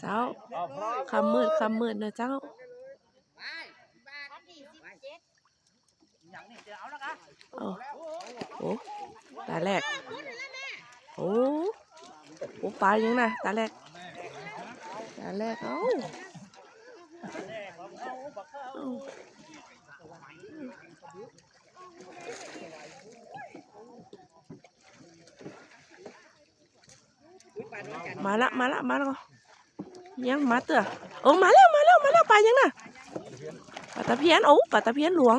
เจ้าเอาพร้อมคำมืดคำมืดนะเจ้าอย่างนี้จะเอาแล้วกันโอ้โอ้ตาแรกโอ้โอ้ปลายังนะตาแรกตาแรกเอ้าเอ้ามาละมาละมาแล้ว ยังมาเตอโอ้มาแล้วมาแล้วมาแล้วปลายังน่ะปลาตะเพียนโอ้ปลาตะเพียนหลวง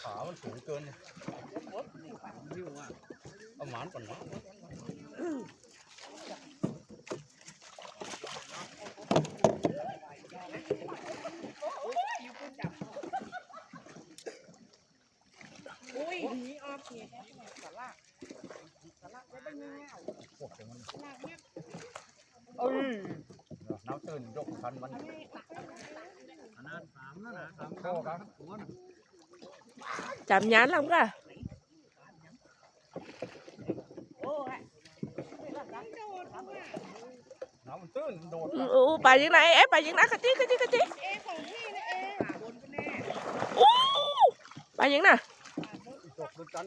ขามันสูงเกินเอาหมานก่อนเนาะอุ้ยหนีออกเนี่ยสาระสาระไว้เป็นเงี้ยพวกเดี๋ยวมันเอ้ยน้ำตื้นยกคันมันนั่นสามนั่นนะสามโค้ครับจำยานลำกะโอ้ยน้ำมันตื้นโดดอืมอู้ไปยังไงเอ๊ะไปยังไงกะจิกะจิกะจิเอของนี่นะเอขาบนก็แน่อู้ไปยังน่ะจบด้วยกัน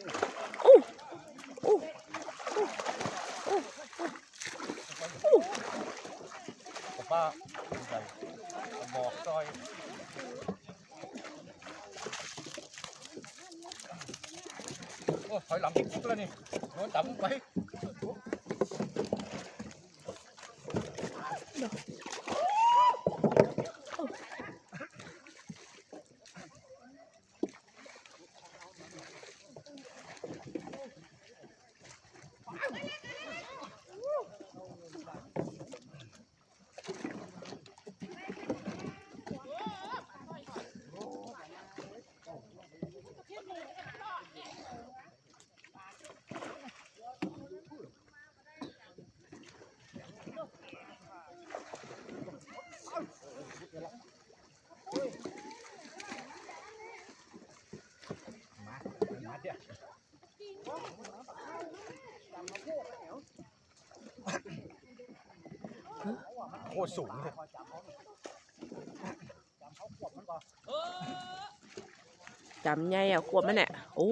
อู้อู้ กับ ป้าใส่บอกซอยโอ้ถอยหลังพิกแล้วนี่โดนจับไปมา ตรสูงเลยจำไงอะขวบมันเนี่ยโอ้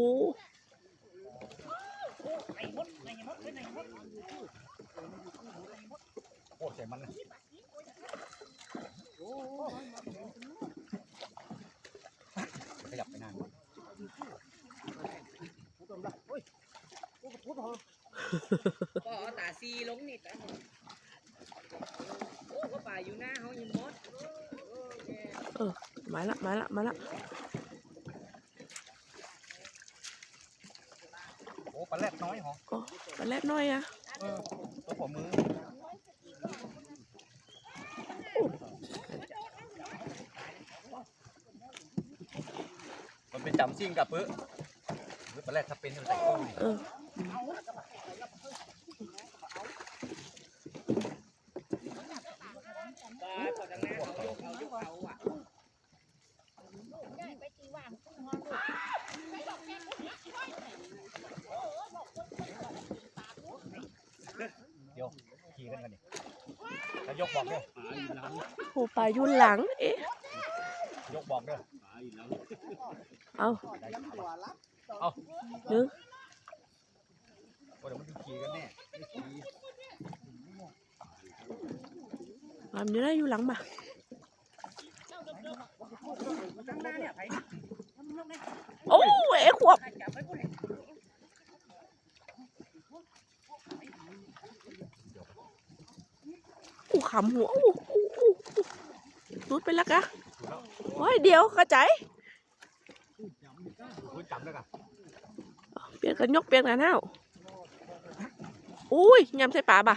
ไอ้มดไอ้มดไอ้มดโคตรใส่มันนะขยับไปนานก็เอาตาซีลงนี่ตา โอ้ก็ป่าอยู่หน้าเขายังมดมาละมาละมาละโอ้ปลาแรดน้อยเหรอโอ้มาแลบหน่อยอะเออตัวผมมือมันเป็นจำซิ่งกับปื้อหรือปลาแรดถ้าเป็นมันใส่กุ้งเออ ป่าพอดังหน้าเขายกเขายกเขาอะ เดี๋ยวขี่กันกันดิแล้วยกบอกเด้อ โอ้ปลายุ่นหลัง เอ๊ะยกบอกเด้อเอาเอาหนึ่งโอ้เดี๋ยวมันจะขี่กันแน่ความอยู่ได้อยู่หลังมาดังหน้าเนี่ยไปโอ้เอ๊ะขวบกูขำหัวอู้อู้อู้อู้ รุดไปแล้วกะโอ้ยเดี๋ยวกระจายคุณจำได้กันเปลี่ยนกันยกเปลี่ยนกันเท้าอุ้ยยำใส่ปลาบ่ะ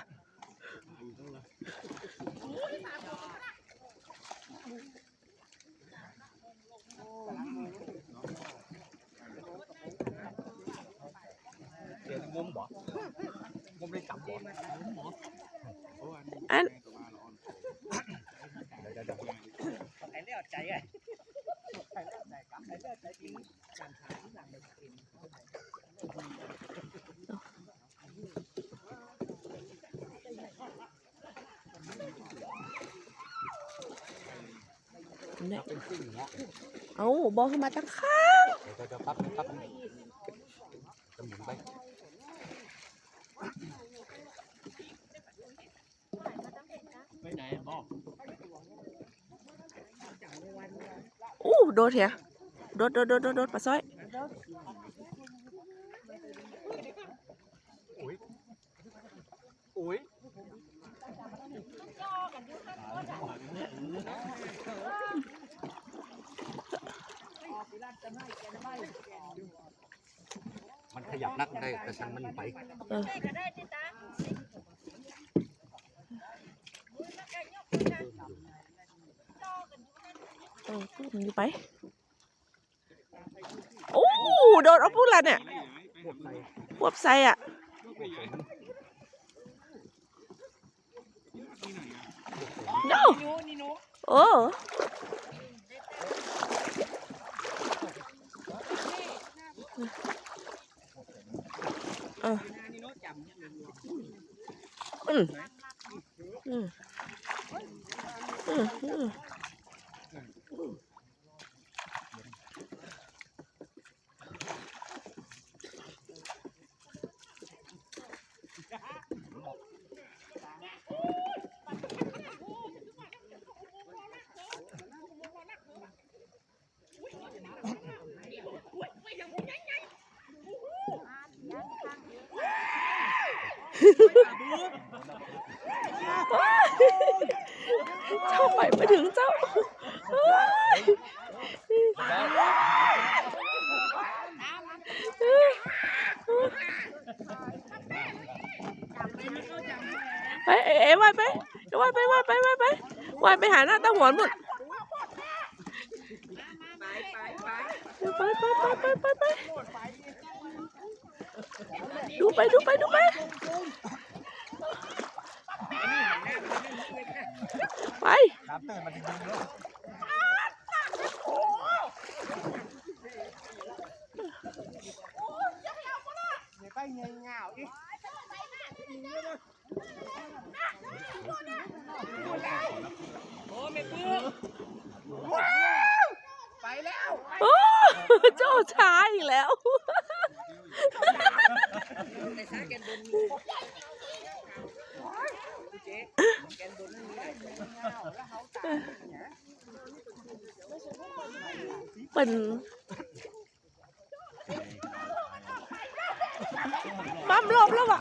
เดี๋ยวงมบ่งมได้จับบ่อัน จไงใครเลือกใจกับใครเลือกใจจริงหลัขายหลังเด็กกินเนี่ยเป็อาบอกข้นมาตั้งข้างเดี๋ยวปั๊บปั๊บจะหมุนไปไปไหนบอก อู้โดดเถียโดดโดดโดดโดดโดดปลาสร้อยอุ้ยอุ้ยมันขยับนักได้แต่ช่างมันไป เออเออพูด มันอยู่ไป โอ้โดดเอาพูดละเนี่ยพวกใส่พวบใส่อะพวกใส่ no นี่หนูนี่หนูโอ้เออนี่หนูจำเนี่ยอืมอืมอืมอืมเจ้าไปไม่ถึงเจ้าเฮ้ย ไปเอ๋ว่ายไปว่ายไปว่ายไปว่ายไปว่ายไปหาหน้าตาหวนหมดไปไปไปไปไปไปดูไปดูไปดูไปไปน้ำตื่นมาจริงๆเลยไปเงี้ยเงาดิโอ้ ไม่เพื่อไปแล้วโอ้เจ้าช้าอีกแล้วในซาแกนบนเจ๊แกนบนนั่นมีหลายคนแล้วเขาตายเนี่ยเป็นปั๊มลมแล้วอะ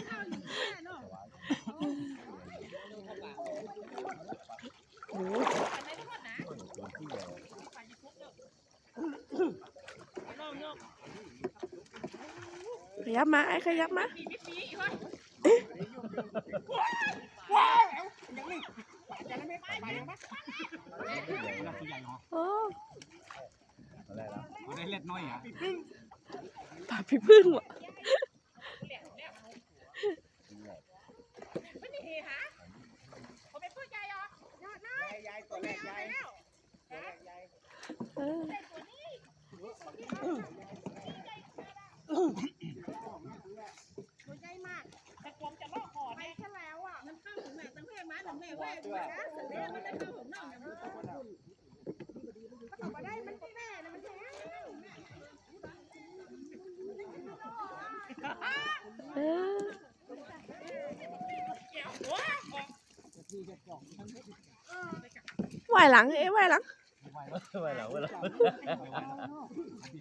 ยับมาไอ้ขยับมานักใหญ่เหรอโอ้อะไรล่ะเอาได้เล็ดน้อยอะปากพี่พึ่งว่ะยายยายตัวแรกยายตัวแรกยายเออ ตัวใหญ่มากแต่กวงจะลอกคอไปซะแล้วอะ มันเข้าถึงแม่ตั้งแม่มาถึงแม่แว่ดูนะเสร็จแล้วมันได้เข้าถึงน้องอย่างนี้มันก็มาได้มันแม่นะมันแท้ เออ ไหวหลัง เอ้ไหวหลังไม่เหรอไม่เหรอ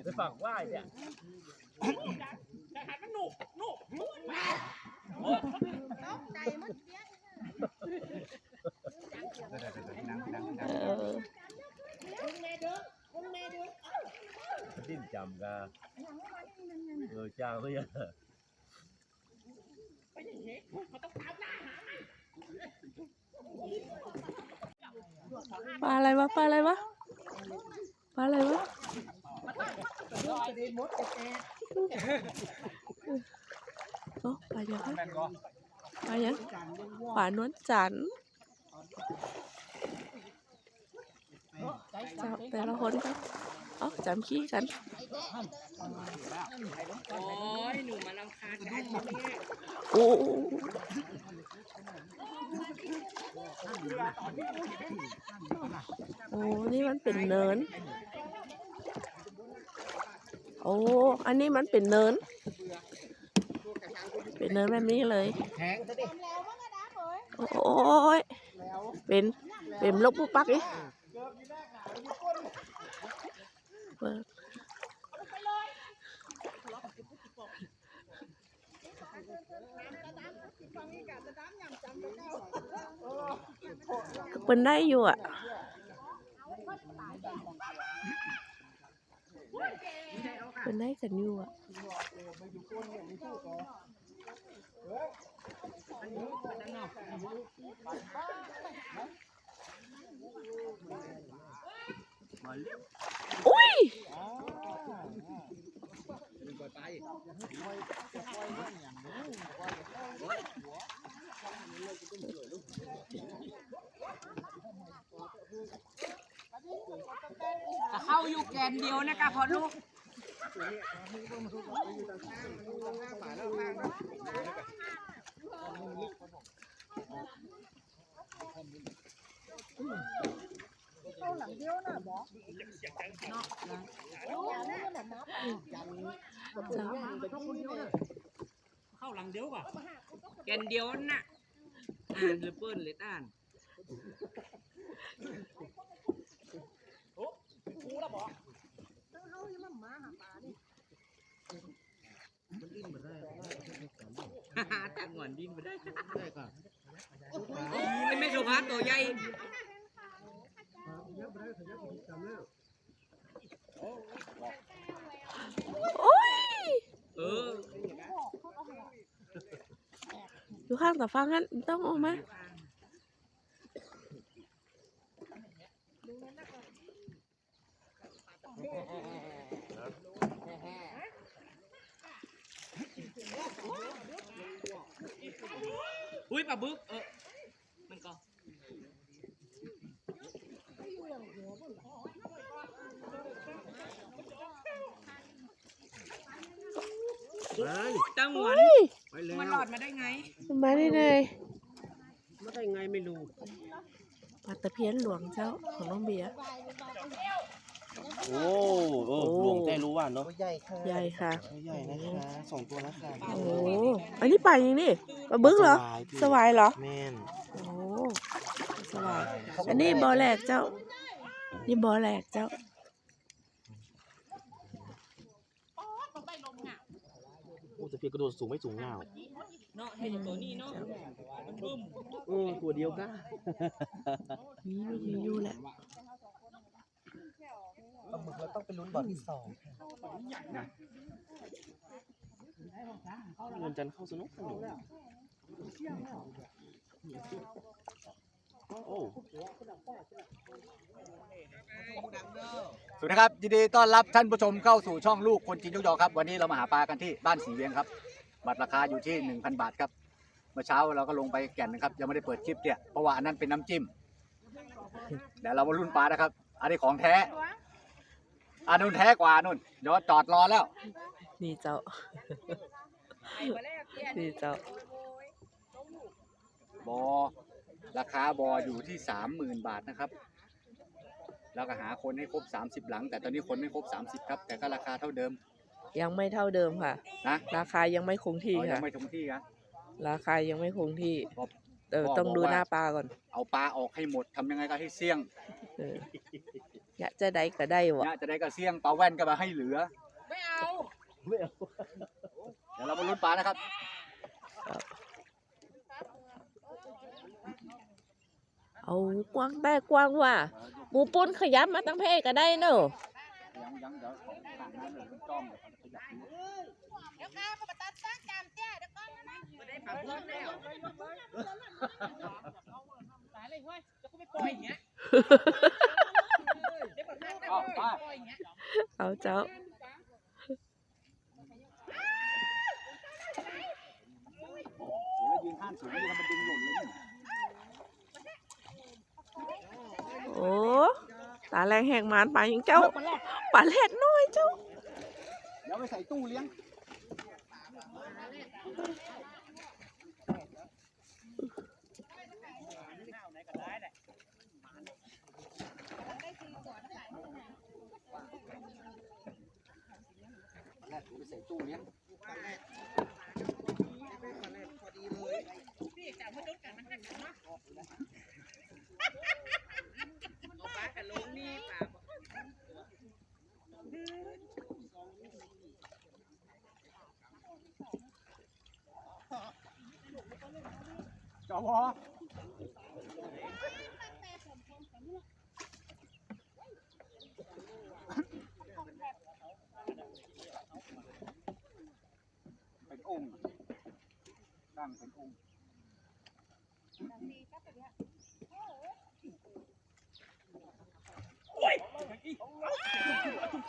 ไปฝั่งว่ายเนี่ยตกใจมันเนี้ยเออดิ้นจำกันเออจ้าเพื่อน ปลาอะไรวะปลาอะไรวะปลาอะไรวะโอ้ปลายังแม่นก็ปลายังปลานวลจันทร์เจ้าแต่ละคนก็เอ๋อจำขี้กันโอ้ยหนูมาลำคาญกันเนี่ยโอ้ โอ้นี่มันเป็นเนิน โอ้ อันนี้มันเป็นเนิน เป็นเนินแบบนี้เลย โอ้ย เป็นเป็นลกปุ๊บปักอีเปิดก็ เป็นได้อยู่อะเป็นได้กันอยู่อะอุ้ย เข้าอยู่แกนเดียวนะคะพอลูกเจ้าหลังเข้าหลังเดียวป่ะแกนเดียวน่ะ อ่านหรือเปิ้ลเลยต้านฮ่าฮ่าตังหวนดินมาได้ได้ก่อนไม่สุภาพตัวใหญ่โอ้ยเออ อยู่ข้างแต่ฟังงั้นต้องออกมาอุ้ยปลาบึกเออมันก็ไปตังหวนเฮ้ย ไปแล้วมันหลอดมาได้ไง มาได้เลยไม่ได้ไงไม่รู้ปลาตะเพียนหลวงเจ้าของน้องเบียร์โอ้โอ้หลวงแต่รู้ว่าเนาะใหญ่ค่ะใหญ่ค่ะใหญ่นะคะสองตัวนะคะโอ้อันนี้ปลาอย่างนี้ปลาบึกเหรอ สวายเหรอแม่นโอ้สวายอันนี้บอแหลกเจ้า นี่บอแหลกเจ้า โอ้แต่ เพียกระโดดสูงไม่สูงเงาเนาะให้ตัวนี้เนาะมันบึ้มเออตัวเดียวก็นี่ไม่มีอยู่แหละปลาหมึกเราต้องไปลุ้นบอลที่สองเงินจันทร์เข้าสนุกสนุกโอ้ สวัสดีครับยินดีต้อนรับท่านผู้ชมเข้าสู่ช่องลูกคนจีนยกยอครับ วันนี้เรามาหาปลากันที่บ้านสีเวียงครับ บัตรราคาอยู่ที่ 1,000 บาทครับเมื่อเช้าเราก็ลงไปแก่นนะครับยังไม่ได้เปิดคลิปเนี่ยเพราะว่าอันนั้นเป็นน้ำจิ้มเดี๋ยวเรามาลุ้นปลานะครับ อันนี้ของแท้อันนู้นแท้กว่านู่นเดี๋ยวจอดรอแล้ว นี่เจ้า นี่เจ้า บอ ราคาบออยู่ที่สามหมื่นบาทนะครับแล้วก็หาคนให้ครบ 30 หลัง แต่ตอนนี้คนไม่ครบ 30 ครับ แต่ก็ราคาเท่าเดิมยังไม่เท่าเดิมค่ะ นะราคายังไม่คงที่เรายัค่ะ งไม่ทงที่นะ ราคายังไม่คงที่ครับเออพ่อต้องบอกดูว่า หน้าปลาก่อนเอาปลาออกให้หมดทำยังไงก็ให้เสี่ยงเอออยากจะได้ก็ได้วะเนี่ยจะได้ก็เสี่ยงปลาแว่นก็มาให้เหลือ ไม่เอา เดี๋ยวเรามาลุ้นปลานะครับ เอากว้างได้กว้างว่ะหมูปุ้นขยับมาตั้งเพก็ได้เนอะยังยังเดี๋ยวของต่างนั้นเดี๋ยวมันจ้อมเดี๋ยวเขาจะขยับดูเดี๋ยวก้าวมาตัดจ้างจามเตี้ยเดี๋ยวก้อนนะไม่ได้ปลาบึกแล้วตายเลยเว้ยจะกูไปปล่อยอย่างเงี้ยเดี๋ยวผมนั่งได้เอาเลยไปปล่อยอย่างเงี้ยเอาเจ้าโอ้แล้วยืนข้างสูงนี่ทำมันดึงหล่นเลยนี่ อ้ตาแรงแหกหมานปลายังเจ้าปลาแรดน้อยเจ้าเดี๋ยวไปใส่ตู้เลี้ยงแรกไปใส่ตู้เลี้ยงพี่จับมาดุดกันมันหักกันเนาะเอาปลากับลงนี่ปลาบอก จอวอเป็นองค์ตั้งเป็นองค์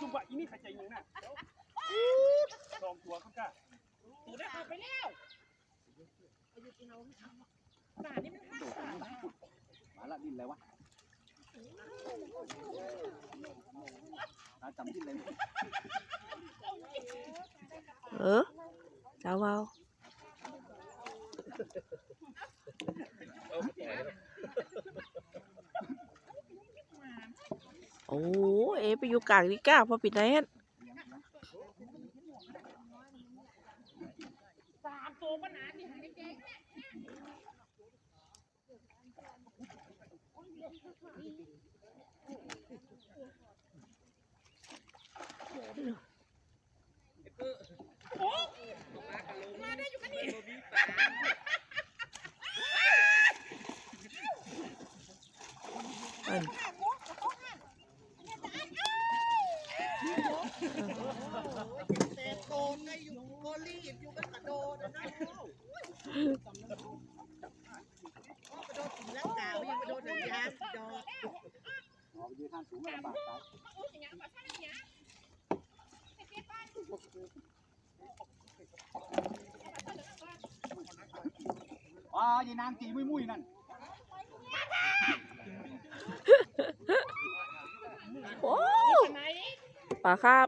จุ่มๆว่ะอีนี่ใครใจยังน่ะลองตัวเขาจ้าตูได้เอาไปแล้ว ปลานี่มันหักโดดปลามันไม่ขุดหมาละดินอะไรวะหาจำดินอะไรไม่ได้เออเจ้าเอาโอ้เอไปอยู่กลางนี่ก้าพอปิดไหนฮะสามตัวมันหนาที่หา งแดงอันแต่โตนก็อยู่โกรีบอยู่กันกระโดดนะนะกระโดดถึงแล้วกาวยังกระโดอกหมอไปยืนข้างสูงแล้วลำบากตายอ๋อยีนางตีมุ้ยมุ้ยนั่นโอ้ไหปลาครับ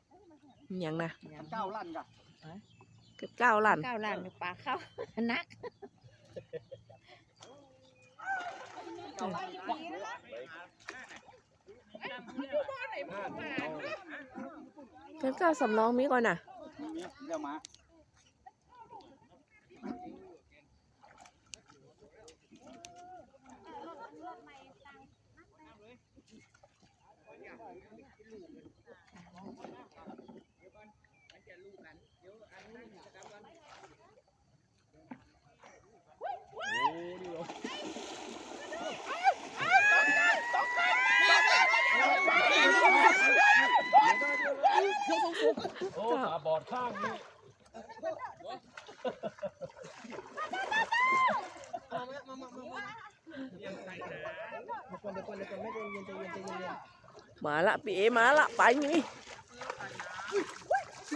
หยังนะเก้าลั่นกะเกือบเก้าล้านก้าวล้านอยู่ปลาเข้านักเก้าลั่นควักเลยเกือบเก้าสำรองมีก่อนน่ะมีมีเดี๋ยวมา โอ้ตาบอดข้างนี้มาละปีเอมาละไปนี่ เ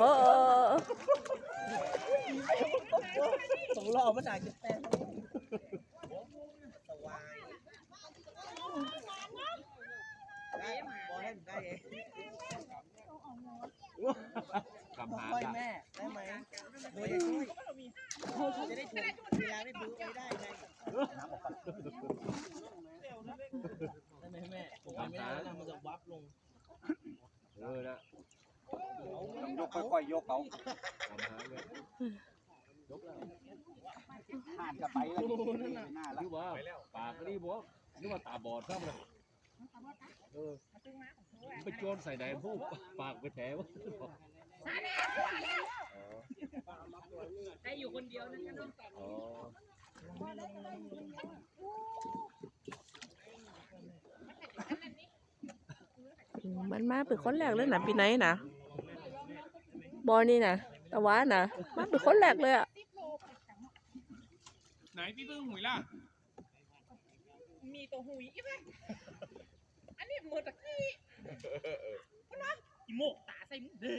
ออสองรอบมันอาจจะแตกสวายได้บอลให้ได้เองกำหาค่อยแม่ได้ไหมโดยจะช่วยจะได้ถูกเวลาไม่ดูไม่ได้ไงได้ไหมแม่ผม ไม่ได้แล้วมันจะวับลงเออนะลอยยกเอาห่านกับไปแล้วนี่หน้าละนึกว่าปากก็นี่บอกนึกว่าตาบอดครับเลยเออไปโจรใส่ไหนผู้ปากไปแผลวะให้อยู่คนเดียวนั่นก็ต้องอ๋อ มมันมาเป็นคนแรกเลยนะปีไหนนะบอนี่นะตะวันนะมาเป็นคนแรกเลยอะไหนพี่ตึ้งหุยล่ะมีตัวหุยอีกไหมอันนี้มือตะกี้มันนะอีโมกตาใส่มึงเด้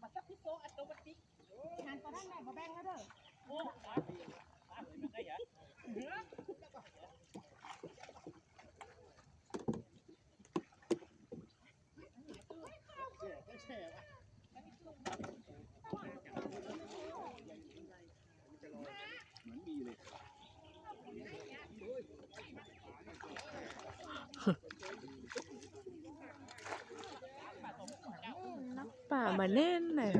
มาจับพี่โซอัตโตมัติงานก็ได้แม่มาแบ่งแล้วเด้อโอ้ตาตาเหมือนมันได้เหรอ ป่ามาแน่นเลย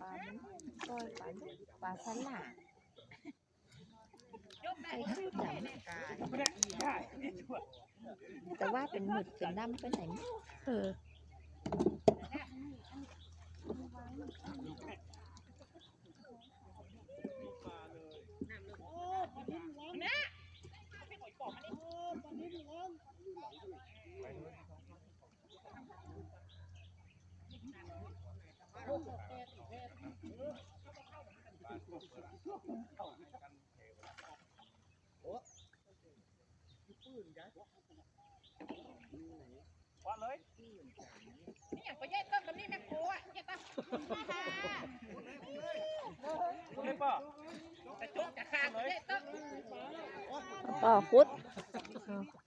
ปลามันปล่อยปลาปลาสลัดไอ้ชื่อจำแต่ว่าเป็นหมึกเป็นดำเป็นไหนเออ ปืนี่ อย่างไปแย่ต้นกับนี่แม่โคอะแย่ต้นเลยป่ะแต่จุกจะขาดแย่ต้นป่าคุดเอา